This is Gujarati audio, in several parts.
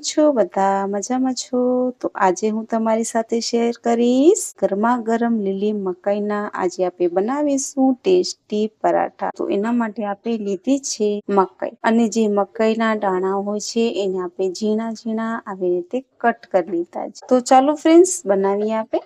છો? બધા મજામાં છો? તો આજે હું તમારી સાથે શેર કરીશ ગરમા ગરમ લીલી મકાઈના. આજે આપણે બનાવીશું ટેસ્ટી પરાઠા. તો એના માટે આપણે લીધી છે મકાઈ. અને જે મકાઈના દાણા હોય છે, એને આપણે ઝીણા ઝીણા આવી રીતે કટ કરી લીધા છે. તો ચાલો ફ્રેન્ડ્સ બનાવીએ આપણે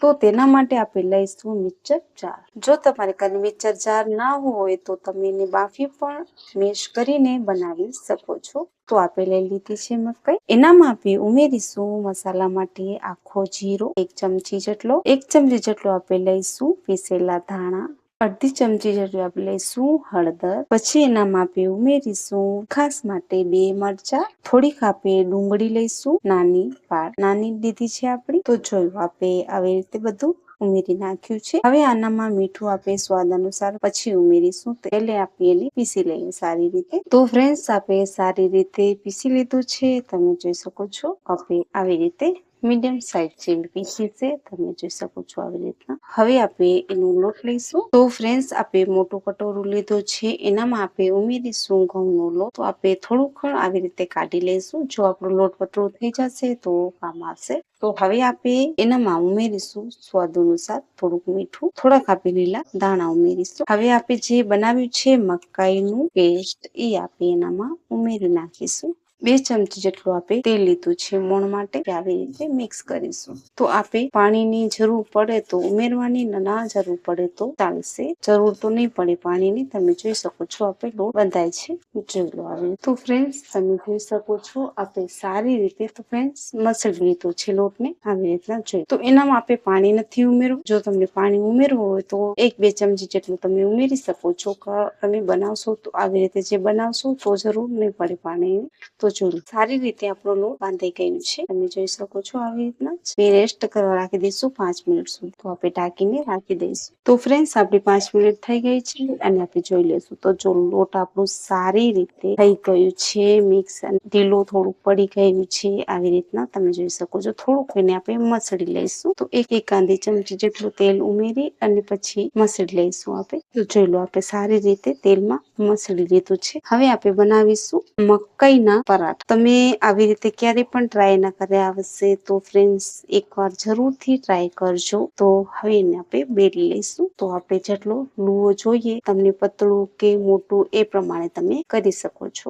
તો તેના માટે આપણે લઈશું મિક્સર જાર. જો તમારે ઘરે મિક્સર જાર ના હોય તો તમે એને બાફી પણ મેશ કરીને બનાવી શકો છો. તો આપણે લઈ લીધી છે મકાઈ. એનામાં આપણે ઉમેરીશું મસાલા માટે આખો જીરો, એક ચમચી જેટલો, એક ચમચી જેટલો આપણે લઈશું પીસેલા ધાણા અડધી ચમચી જેટલી આપણે લઈશું હળદર. પછી એનામાં માપે ઉમેરીશું. ખાસ માટે બે મરચા, થોડીક આપણે ડુંગળી લઈશું, નાની પાળ નાની લીધી છે આપણી. તો જોયું, આપણે આવી રીતે બધું ઉમેરી નાખ્યું છે. હવે આનામાં મીઠું આપણે સ્વાદ અનુસાર પછી ઉમેરીશું. એટલે આપણે એને પીસી લઈએ સારી રીતે. તો ફ્રેન્ડ્સ, આપણે સારી રીતે પીસી લીધું છે. તમે જોઈ શકો છો, આપણે આવી રીતે મીડિયમ સાઈઝ જેવી પીસી છે, તમે જોઈ શકો છો આવી રીતના. હવે આપણે એનો લોટ લઈશું. તો ફ્રેન્ડ્સ, આપણે મોટો કટોરું લીધો છે. એનામાં આપણે ઉમેરીશું ઘઉંનો લોટ. તો આપણે થોડું ખણ આવી રીતે કાઢી લઈશું. જો આપણો લોટ પતળો થઈ જશે, તો કામ આવશે. તો હવે આપણે એનામાં ઉમેરીશું સ્વાદ અનુસાર થોડુંક મીઠું. થોડાક આપણે લીલા દાણા ઉમેરીશું. હવે આપણે જે બનાવ્યું છે, મકાઈનું પેસ્ટ, એ આપણે એનામાં ઉમેરી નાખીશું. બે ચમચી જેટલું આપણે તેલ લીધું છે મોણ માટે. આવી રીતે મિક્સ કરીશું. તો આપણે પાણીની જરૂર પડે તો ઉમેરવાની ના જરૂર પડે તો ચાલશે. જરૂર તો નહીં પડે પાણીની. તમે જોઈ શકો છો આપણે લોટ બંધાય છે. જોઈ લો આવે તો ફ્રેન્ડ્સ તમે જોઈ શકો છો આપણે સારી રીતે તો ફ્રેન્ડ્સ મસળી લીધું છે લોટને. આવી રીતના જોઈ. તો એનામાં આપણે પાણી નથી ઉમેરવું. જો તમને પાણી ઉમેરવું હોય તો એક બે ચમચી જેટલું તમે ઉમેરી શકો છો. તમે બનાવશો તો આવી રીતે જે બનાવશો તો જરૂર નહીં પડે પાણી તો તો સારી રીતે આપણો લોટ બાંધાઈ ગયું છે, તમે જોઈ શકો છો આવી રીતના બે રેસ્ટ કરવા રાખી દઈશું પાંચ મિનિટ સુધી. તો આપણે ઢાંકીને રાખી દઈશું. તો ફ્રેન્ડ્સ આપણી પાંચ મિનિટ થઈ ગઈ છે અને આપણે જોઈ લઈશું. તો જો લોટ આપણું સારી રીતે થઈ ગયું છે મિક્સ ઢીલો થોડું પડી ગયું છે, આવી રીતના તમે જોઈ શકો છો. થોડુંક એને આપણે મસળી લઈશું. તો એક એક કાંદી ચમચી જેટલું તેલ ઉમેરી અને પછી મસળી લઈશું આપણે. તો જોઈ લો, આપણે સારી રીતે તેલમાં મસળી લીધું છે. હવે આપણે બનાવીશું મકાઈના પરાઠા તમે આવી રીતે ક્યારે પણ ટ્રાય ના કર્યા આવશે તો ફ્રેન્ડ્સ એકવાર જરૂરથી ટ્રાય કરજો. તો હવે એને આપણે બેલી લઈશું. તો આપણે જેટલો લુઓ જોઈએ, તમને પતળું કે મોટું એ પ્રમાણે તમે કરી શકો છો.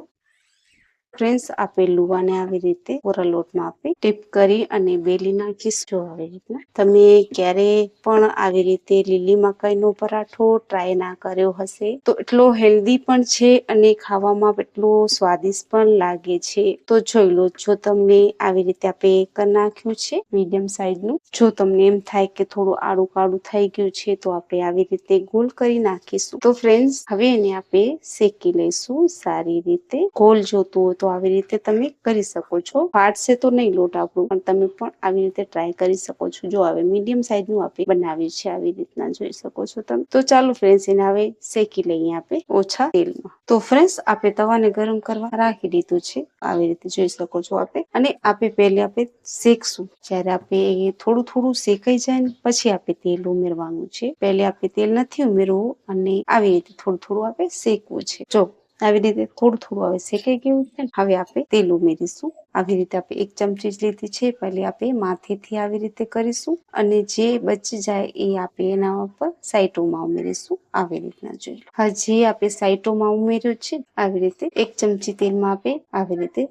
ફ્રેન્ડ્સ આપણે લુવાને આવી રીતે કોરા લોટમાં આપી. ટીપ કરી અને બેલી નાખીશું આવી રીતના. તમે ક્યારે પણ આવી રીતે લીલી મકાઈનો પરાઠો ટ્રાય ના કર્યો હશે, તો એટલો હેલ્ધી પણ છે અને ખાવામાં એટલો સ્વાદિષ્ટ પણ લાગે છે. તો જોઈ લો, જો તમને આવી રીતે આપણે કરી નાખ્યું છે મીડિયમ સાઈઝનું જો તમને એમ થાય કે થોડું આડું કાળું થઈ ગયું છે, તો આપણે આવી રીતે ગોલ કરી નાખીશું. તો ફ્રેન્ડ્સ હવે એને આપણે શેકી લઈશું. સારી રીતે ગોલ જોતું હોય તો આવી રીતે તમે કરી શકો છો. ફાટશે તો નહીં લોટ આપણું, પણ તમે પણ આવી રીતે ટ્રાય કરી શકો છો. જો હવે મીડિયમ સાઈઝનું આપણે બનાવ્યું છે, આવી રીતના જોઈ શકો છો તમે. તો ચાલો ફ્રેન્ડ્સ એને હવે શેકી લઈએ આપણે ઓછા તેલમાં. તો ફ્રેન્ડ્સ આપણે તવાને ગરમ કરવા રાખી દીધું છે. આવી રીતે જોઈ શકો છો આપણે અને આપણે પહેલે આપણે શેકશું. જ્યારે આપણે થોડું થોડું શેકાઈ જાય ને પછી આપણે તેલ ઉમેરવાનું છે. પહેલે આપણે તેલ નથી ઉમેરવું અને આવી રીતે થોડું થોડું આપણે શેકવું છે. જો આવી રીતે થોડું થોડું હવે શેકાઈ ગયું છે. હવે આપણે તેલ ઉમેરીશું. આવી રીતે આપણે એક ચમચી જ લીધી છે. પહેલી આપણે માથેથી આવી રીતે કરીશું અને જે બચી જાય એ આપણે એના ઉપર સાઈટોમાં ઉમેરીશું. આવી રીતના જોઈ હજી આપણે સાઈટોમાં ઉમેર્યું છે, આવી રીતે એક ચમચી તેલમાં આપણે આવી રીતે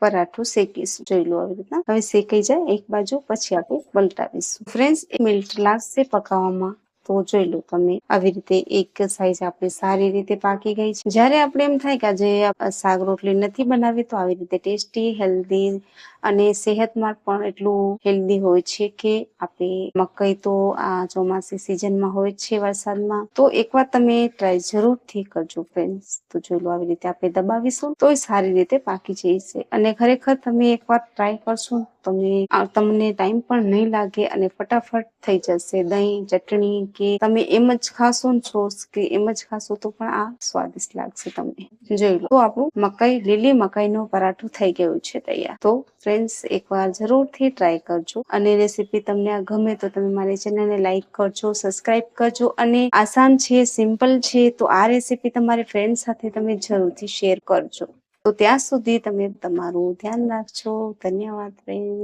પરાઠું શેકીશું. જોઈ લો આવી રીતના. હવે શેકાઈ જાય એક બાજુ, પછી આપણે પલટાવીશું. ફ્રેન્ડ્સ મિનિટ લાગશે પકાવવામાં તો જોઈ લો તમે આવી રીતે એક સાઈઝ આપણી સારી રીતે પાકી ગઈ છે. જ્યારે આપણે એમ થાય કે આજે શાક રોટલી નથી બનાવી તો આવી રીતે ટેસ્ટી હેલ્ધી અને સેહતમાં પણ એટલું હેલ્ધી હોય છે કે આપણે મકાઈ તો આ ચોમાસી સિઝનમાં હોય છે વરસાદમાં. તો એકવાર તમે ટ્રાય જરૂરથી કરજો ફ્રેન્ડ્સ તો જોઈ લો આવી રીતે આપણે દબાવીશું તો સારી રીતે પાકી જશે અને ખરેખર તમે એકવાર ટ્રાય કરશો તમે તમને ટાઈમ પણ નહીં લાગે અને ફટાફટ થઈ જશે. દહીં, ચટણી કે તમે એમ જ ખાશો છો કે એમ જ ખાશો તો પણ આ સ્વાદિષ્ટ લાગશે તમને. જોઈ લો. તો આપણું મકાઈ, લીલી મકાઈનો પરાઠું થઈ ગયું છે તૈયાર. તો ફ્રેન્ડ્સ, એકવાર જરૂરથી ટ્રાય કરજો. અને રેસીપી તમને આ ગમે તો તમે મારી ચેનલને લાઈક કરજો, સબસ્ક્રાઇબ કરજો. અને આસાન છે, સિમ્પલ છે, તો આ રેસીપી તમારી ફ્રેન્ડ સાથે તમે જરૂરથી શેર કરજો. તો ત્યાં સુધી તમે તમારું ધ્યાન રાખજો. ધન્યવાદ ફ્રેન્ડ